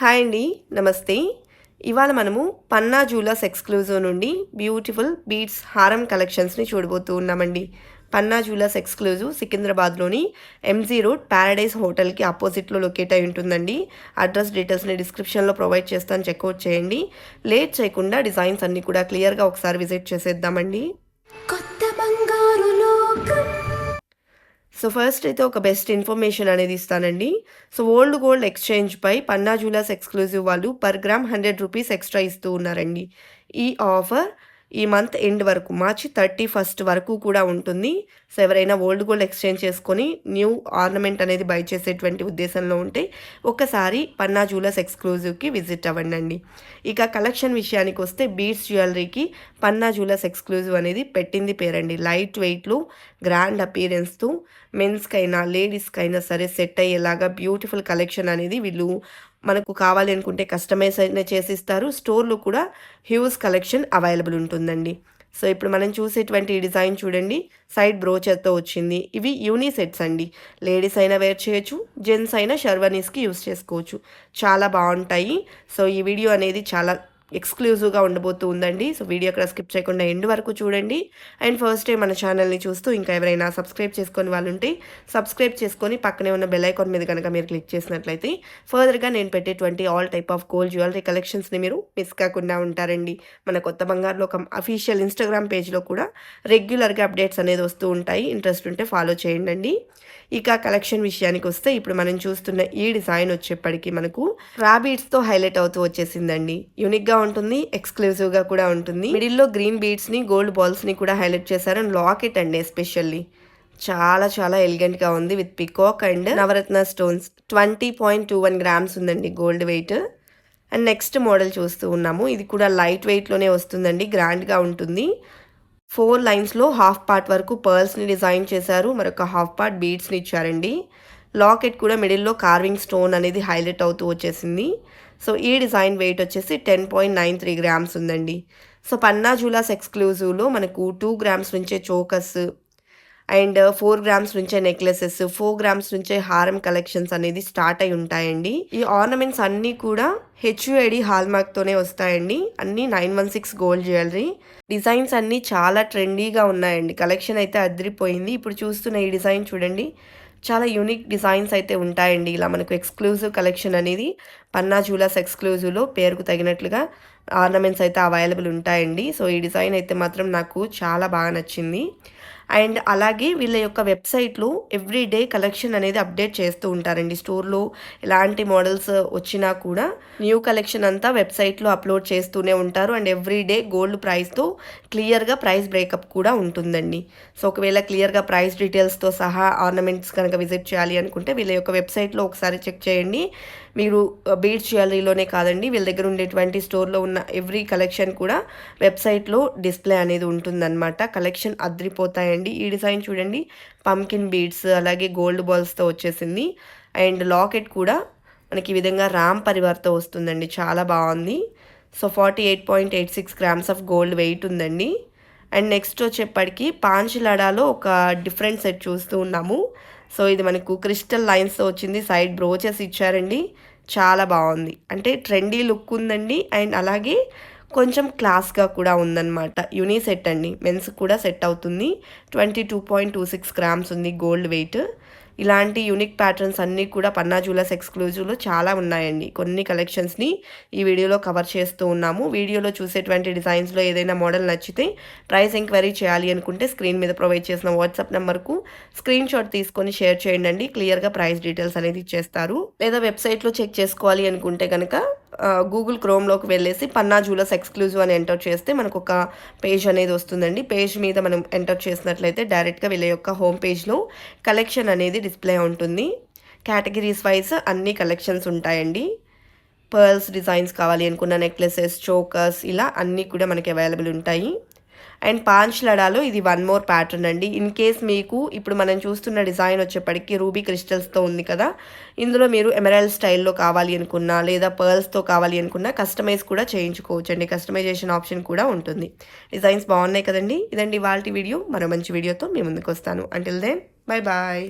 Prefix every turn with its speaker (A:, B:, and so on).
A: Hi అండి నమస్తే. ఇవాళ మనము పన్నా జ్యువెలర్స్ ఎక్స్క్లూజివ్ నుండి బ్యూటిఫుల్ బీడ్స్ హారం కలెక్షన్స్ని చూడబోతూ ఉన్నామండి. పన్నా జ్యువెలర్స్ ఎక్స్క్లూజివ్ సికింద్రాబాద్లోని ఎంజీ రోడ్ ప్యారడైజ్ హోటల్కి ఆపోజిట్లో లొకేట్ అయి ఉంటుందండి. అడ్రస్ డీటెయిల్స్ని డిస్క్రిప్షన్లో ప్రొవైడ్ చేస్తాను చెక్అవుట్ చేయండి. లేట్ చేయకుండా డిజైన్స్ అన్నీ కూడా క్లియర్గా ఒకసారి విజిట్ చేసేద్దామండి. సో ఫస్ట్ అయితే ఒక బెస్ట్ ఇన్ఫర్మేషన్ అనేది ఇస్తానండి. సో ఓల్డ్ గోల్డ్ ఎక్స్చేంజ్పై పన్నా జ్యువెలర్స్ ఎక్స్క్లూజివ్ వాళ్ళు per gram hundred rupees extra ఇస్తూ ఉన్నారండి. ఈ ఆఫర్ ఈ మంత్ ఎండ్ వరకు మార్చి థర్టీ ఫస్ట్ వరకు కూడా ఉంటుంది. సో ఎవరైనా ఓల్డ్ గోల్డ్ ఎక్స్చేంజ్ చేసుకొని న్యూ ఆర్నమెంట్ అనేది బై చేసేటువంటి ఉద్దేశంలో ఉంటే ఒక్కసారి పన్నా జ్యువెలర్స్ ఎక్స్క్లూజివ్కి విజిట్ అవ్వండి ఇక కలెక్షన్ విషయానికి వస్తే బీడ్స్ జ్యువెలరీకి పన్నా జ్యువెలర్స్ ఎక్స్క్లూజివ్ అనేది పెట్టింది పేరండి. లైట్ వెయిట్లో గ్రాండ్ అపీరెన్స్తో మెన్స్కైనా లేడీస్కైనా సరే సెట్ అయ్యేలాగా బ్యూటిఫుల్ కలెక్షన్ అనేది వీళ్ళు మనకు కావాలి అనుకుంటే కస్టమైజ్ అయినా చేసిస్తారు. స్టోర్లో కూడా హ్యూజ్ కలెక్షన్ అవైలబుల్ ఉంటుందండి. సో ఇప్పుడు మనం చూసేటువంటి డిజైన్ చూడండి. సైడ్ బ్రోచర్తో వచ్చింది. ఇవి యూనిసెట్స్ అండి. లేడీస్ అయినా వేర్ చేయొచ్చు. జెంట్స్ అయినా షర్వనీస్కి యూస్ చేసుకోవచ్చు. చాలా బాగుంటాయి. సో ఈ వీడియో అనేది చాలా ఎక్స్క్లూజివ్గా ఉండబోతూ ఉందండి. సో వీడియో అక్కడ స్కిప్ చేయకుండా ఎండ్ వరకు చూడండి. అండ్ ఫస్ట్ టైం మన ఛానల్ని చూస్తూ ఇంకా ఎవరైనా సబ్స్క్రైబ్ చేసుకొని వాళ్ళు ఉంటే సబ్స్క్రైబ్ చేసుకొని పక్కనే ఉన్న బెల్ ఐకాన్ మీద కనుక మీరు క్లిక్ చేసినట్లయితే ఫర్దర్గా నేను పెట్టేటువంటి all type of gold jewellery కలెక్షన్స్ని మీరు మిస్ కాకుండా ఉంటారండి. మన కొత్త బంగారులో ఒక అఫీషియల్ ఇన్స్టాగ్రామ్ పేజ్లో కూడా రెగ్యులర్గా అప్డేట్స్ అనేది వస్తూ ఉంటాయి. ఇంట్రెస్ట్ ఉంటే ఫాలో చేయండి ఇక కలెక్షన్ విషయానికి వస్తే ఇప్పుడు మనం చూస్తున్న ఈ డిజైన్ వచ్చేప్పటికి మనకు రాబీడ్స్తో హైలైట్ అవుతూ వచ్చేసిందండి. యూనిక్గా ఉంటుంది ఎక్స్క్లూజివ్గా కూడా ఉంటుంది. మిడిల్లో గ్రీన్ బీడ్స్ని గోల్డ్ బాల్స్ని కూడా హైలైట్ చేశారు. అండ్ లాకెట్ అండి ఎస్పెషల్లీ. చాలా చాలా ఎలిగెంట్గా ఉంది with peacock and Navaratna stones. Twenty point two one grams ఉందండి gold weight. And next model చూస్తూ ఉన్నాము. ఇది కూడా లైట్ వెయిట్లోనే వస్తుందండి. గ్రాండ్గా ఉంటుంది. ఫోర్ లైన్స్లో హాఫ్ పార్ట్ వరకు పర్ల్స్ని డిజైన్ చేశారు. మరొక హాఫ్ పార్ట్ బీడ్స్ని ఇచ్చారండి. లాకెట్ కూడా మిడిల్లో కార్వింగ్ స్టోన్ అనేది హైలైట్ అవుతూ వచ్చేసింది. సో ఈ డిజైన్ వెయిట్ వచ్చేసి ten point nine three grams ఉందండి. సో పన్నా జూలాస్ ఎక్స్క్లూజివ్లో మనకు టూ గ్రామ్స్ నుంచే చోకస్ అండ్ ఫోర్ గ్రామ్స్ నుంచే నెక్లెసెస్ ఫోర్ గ్రామ్స్ నుంచే హారం కలెక్షన్స్ అనేది స్టార్ట్ అయి ఉంటాయండి. ఈ ఆర్నమెంట్స్ అన్నీ కూడా హెచ్యుఐడి హాల్మార్క్తోనే వస్తాయండి. అన్నీ nine one six gold jewellery. Designs అన్నీ చాలా ట్రెండీగా ఉన్నాయండి. కలెక్షన్ అయితే అదిరిపోయింది. ఇప్పుడు చూస్తున్న ఈ డిజైన్ చూడండి. చాలా యూనిక్ డిజైన్స్ అయితే ఉంటాయండి. ఇలా మనకు ఎక్స్క్లూజివ్ కలెక్షన్ అనేది పన్నా జూలాస్ ఎక్స్క్లూజివ్లో పేరుకు తగినట్లుగా ఆర్నమెంట్స్ అయితే అవైలబుల్ ఉంటాయండి. సో ఈ డిజైన్ అయితే మాత్రం నాకు చాలా బాగా నచ్చింది. అండ్ అలాగే వీళ్ళ యొక్క వెబ్సైట్లో ఎవ్రీ డే కలెక్షన్ అనేది అప్డేట్ చేస్తూ ఉంటారండి. స్టోర్లో ఎలాంటి మోడల్స్ వచ్చినా కూడా న్యూ కలెక్షన్ అంతా వెబ్సైట్లో అప్లోడ్ చేస్తూనే ఉంటారు. అండ్ ఎవ్రీ డే గోల్డ్ ప్రైస్తో క్లియర్గా ప్రైస్ బ్రేకప్ కూడా ఉంటుందండి. సో ఒకవేళ క్లియర్గా ప్రైస్ డీటెయిల్స్తో సహా ఆర్నమెంట్స్ కనుక విజిట్ చేయాలి అనుకుంటే వీళ్ళ యొక్క వెబ్సైట్లో ఒకసారి చెక్ చేయండి. మీరు బీడ్స్ జ్యువెలరీలోనే కాదండి వీళ్ళ దగ్గర ఉండేటువంటి స్టోర్లో ఉన్న ఎవ్రీ కలెక్షన్ కూడా వెబ్సైట్లో డిస్ప్లే అనేది ఉంటుందన్నమాట. కలెక్షన్ అద్రిపోతాయండి. ఈ డిజైన్ చూడండి పంకిన్ బీడ్స్ అలాగే గోల్డ్ బాల్స్తో వచ్చేసింది. అండ్ లాకెట్ కూడా మనకి ఈ విధంగా రామ్ పరివార్తో వస్తుందండి. చాలా బాగుంది. So forty eight point eight six grams of gold weight ఉందండి. అండ్ నెక్స్ట్ వచ్చేప్పటికి పాంచిలడాలో ఒక డిఫరెంట్ సెట్ చూస్తూ ఉన్నాము. సో ఇది మనకు క్రిస్టల్ లైన్స్తో వచ్చింది. సైడ్ బ్రోచెస్ ఇచ్చారండి. చాలా బాగుంది. అంటే ట్రెండీ లుక్ ఉందండి. అండ్ అలాగే కొంచెం క్లాస్గా కూడా ఉందన్నమాట. యూనీ సెట్ అండి. మెన్స్ కూడా సెట్ అవుతుంది. Twenty two point two six grams ఉంది గోల్డ్ వెయిట్. ఇలాంటి యూనిక్ ప్యాటర్న్స్ అన్నీ కూడా పన్నా జ్యువెలర్స్ ఎక్స్క్లూజివ్లో చాలా ఉన్నాయండి. కొన్ని కలెక్షన్స్ని ఈ వీడియోలో కవర్ చేస్తూ ఉన్నాము. వీడియోలో చూసేటువంటి డిజైన్స్లో ఏదైనా మోడల్ నచ్చితే ప్రైస్ ఎంక్వైరీ చేయాలి అనుకుంటే స్క్రీన్ మీద ప్రొవైడ్ చేసిన వాట్సాప్ నెంబర్కు స్క్రీన్ షాట్ తీసుకొని షేర్ చేయండి క్లియర్గా ప్రైస్ డీటెయిల్స్ అనేది ఇచ్చేస్తారు. లేదా వెబ్సైట్లో చెక్ చేసుకోవాలి అనుకుంటే కనుక గూగుల్ క్రోమ్లోకి వెళ్ళేసి పన్నా జూలస్ ఎక్స్క్లూజివ్ అని ఎంటర్ చేస్తే మనకు ఒక పేజ్ అనేది వస్తుందండి. పేజ్ మీద మనం ఎంటర్ చేసినట్లయితే డైరెక్ట్గా వీళ్ళ యొక్క హోమ్ పేజ్లో కలెక్షన్ అనేది డిస్ప్లే ఉంటుంది. కేటగిరీస్ వైజ్ అన్ని కలెక్షన్స్ ఉంటాయండి. పర్ల్స్ డిజైన్స్ కావాలి అనుకున్న నెక్లెసెస్ చోకర్స్ ఇలా అన్నీ కూడా మనకి అవైలబుల్ ఉంటాయి. అండ్ పాంచ్ లడాలో ఇది వన్ మోర్ ప్యాటర్న్ అండి. ఇన్ కేస్ మీకు ఇప్పుడు మనం చూస్తున్న డిజైన్ వచ్చేప్పటికి రూబీ క్రిస్టల్స్తో ఉంది కదా. ఇందులో మీరు ఎమరాల్డ్ స్టైల్లో కావాలి అనుకున్నా లేదా పర్ల్స్తో కావాలి అనుకున్నా కస్టమైజ్ కూడా చేయించుకోవచ్చు అండి కస్టమైజేషన్ ఆప్షన్ కూడా ఉంటుంది. డిజైన్స్ బాగున్నాయి కదండి. ఇదండి వాళ్ళ వీడియో. మరో మంచి వీడియోతో మీ ముందుకు వస్తాను. Until then bye bye